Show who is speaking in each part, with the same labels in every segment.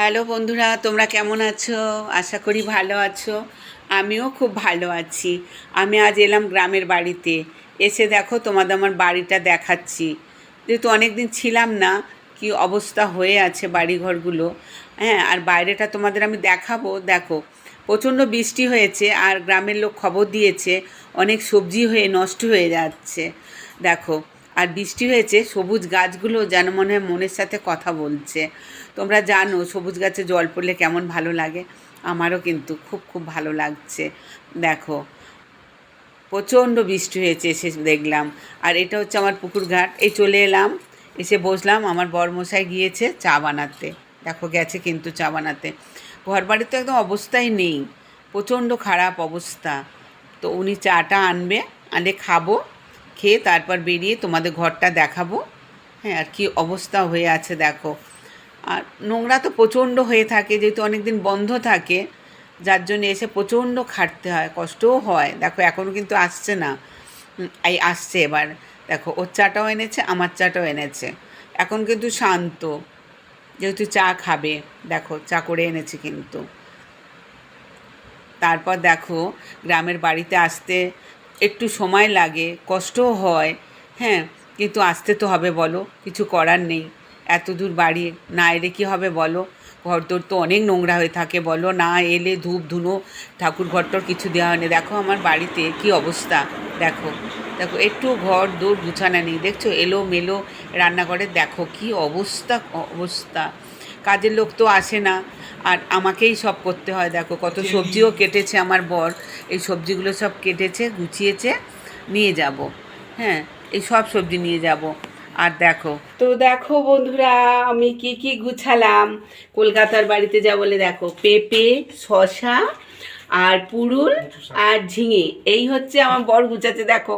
Speaker 1: Hello বন্ধুরা, তোমরা কেমন আছো? আশা করি ভালো আছো। আমিও খুব ভালো আছি। আমি আজ এলাম গ্রামের বাড়িতে। এসে দেখো তোমাদের আমার বাড়িটা দেখাচ্ছি। যেহেতু অনেক দিন ছিলাম না, কি অবস্থা হয়ে আছে বাড়িঘরগুলো। হ্যাঁ আর বাইরেটা তোমাদের আমি দেখাবো। দেখো, প্রচণ্ড বৃষ্টি হয়েছে আর গ্রামের লোক খবর দিয়েছে, অনেক সবজি হয়ে নষ্ট হয়ে যাচ্ছে। দেখো আর বৃষ্টি হয়েছে, সবুজ গাছগুলো যেন মনে হয় মনের সাথে কথা বলছে। তোমরা জানো সবুজ গাছে জল পড়লে কেমন ভালো লাগে? আমারও কিন্তু খুব খুব ভালো লাগছে। দেখো, প্রচণ্ড বৃষ্টি হয়েছে এসে দেখলাম। আর এটা হচ্ছে আমার পুকুর ঘাট। এই চলে এলাম, এসে বসলাম। আমার বরমশাই গিয়েছে চা বানাতে। দেখো, গেছে কিন্তু চা বানাতে। ঘর বাড়ির তো একদম অবস্থাই নেই। প্রচণ্ড খারাপ অবস্থা। তো উনি চাটা আনবে, আনলে খাব। খেয়ে তারপর বেরিয়ে তোমাদের ঘরটা দেখাবো। হ্যাঁ আর কি অবস্থা হয়ে আছে দেখো। আর নোংরা তো প্রচণ্ড হয়ে থাকে, যেহেতু অনেক দিন বন্ধ থাকে, যার জন্য এসে প্রচণ্ড খাটতে হয়, কষ্টও হয়। দেখো এখনও কিন্তু আসছে না। এই আসছে এবার। দেখো, ওর চাটাও এনেছে, আমার চাটাও এনেছে। এখন কিন্তু শান্ত, যেহেতু চা খাবে। দেখো, চা করে এনেছে কিন্তু। তারপর দেখো, গ্রামের বাড়িতে আসতে একটু সময় লাগে, কষ্টও হয় হ্যাঁ কিন্তু আসতে তো হবে বলো, কিছু করার নেই। এত দূর বাড়ি না এলে কী হবে বলো? ঘর তোর তো অনেক নোংরা হয়ে থাকে বলো, না এলে ধূপ ধুনো, ঠাকুর ঘরটর কিছু দেওয়া হয়নি। দেখো আমার বাড়িতে কি অবস্থা, দেখো দেখো, একটু ঘর দৌড় গুছানো নেই, দেখছ? এলো মেলো রান্নাঘরে, দেখো কি অবস্থা অবস্থা। কাজের লোক তো আসে না আর আমাকেই সব করতে হয় দেখো কত সবজিও কেটেছে আমার বর। এই সবজিগুলো সব কেটেছে গুছিয়েছে নিয়ে যাব। হ্যাঁ এই সব সবজি নিয়ে যাব। আর দেখো। তো দেখো বন্ধুরা আমি কি কি গুছালাম। কলকাতার বাড়িতে যা বলে দেখো পেঁপে শশা আর পুরুল আর ঝিঙে। এই হচ্ছে আমার বর গুছাতে দেখো।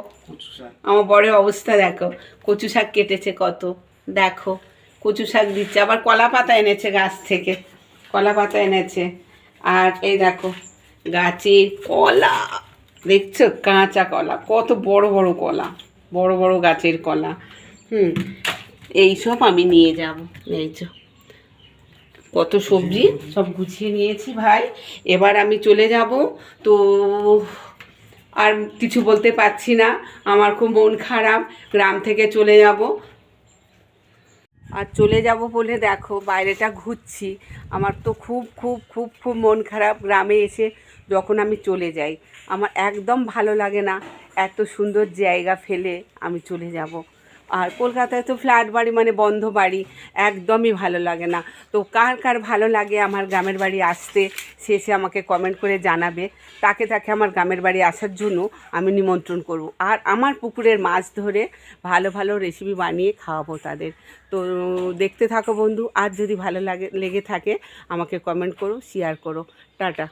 Speaker 1: আমার বরের অবস্থা দেখো। কচু শাক কেটেছে কত। দেখো কচু শাক দিচ্ছে। আবার কলা পাতা এনেছে গাছ থেকে। কলা পাতা এনেছে। আর এই দেখো গাছের কলা। দেখছ? কাঁচা কলা। কত বড় বড় কলা। বড় বড় গাছের কলা। হুম, এই সব আমি নিয়ে যাব। এই যে, কত সবজি সব গুছিয়ে নিয়েছি ভাই। এবার আমি চলে যাব। তো আর কিছু বলতে পারছি না। আমার খুব মন খারাপ। গ্রাম থেকে চলে যাব। আর চলে যাব বলে দেখো, বাইরেটা ঘুরছি। আমার তো খুব খুব খুব খুব মন খারাপ গ্রামে এসে যখন আমি চলে যাই। আমার একদম ভালো লাগে না এত সুন্দর জায়গা ফেলে আমি চলে যাব। আর কলকাতায় তো ফ্ল্যাট বাড়ি মানে বন্ধ বাড়ি, একদমই ভালো লাগে না। তো কার কার ভালো লাগে আমার গ্রামের বাড়ি আসতে, সে সে আমাকে কমেন্ট করে জানাবে। তাকে তাকে আমার গ্রামের বাড়ি আসার জন্য আমি নিমন্ত্রণ করব। আর আমার পুকুরের মাছ ধরে ভালো ভালো রেসিপি বানিয়ে খাওয়াবো তাদের। তো দেখতে থাকো বন্ধু, আর যদি ভালো লাগে, লেগে থাকে আমাকে কমেন্ট করো শেয়ার করো। টাটা।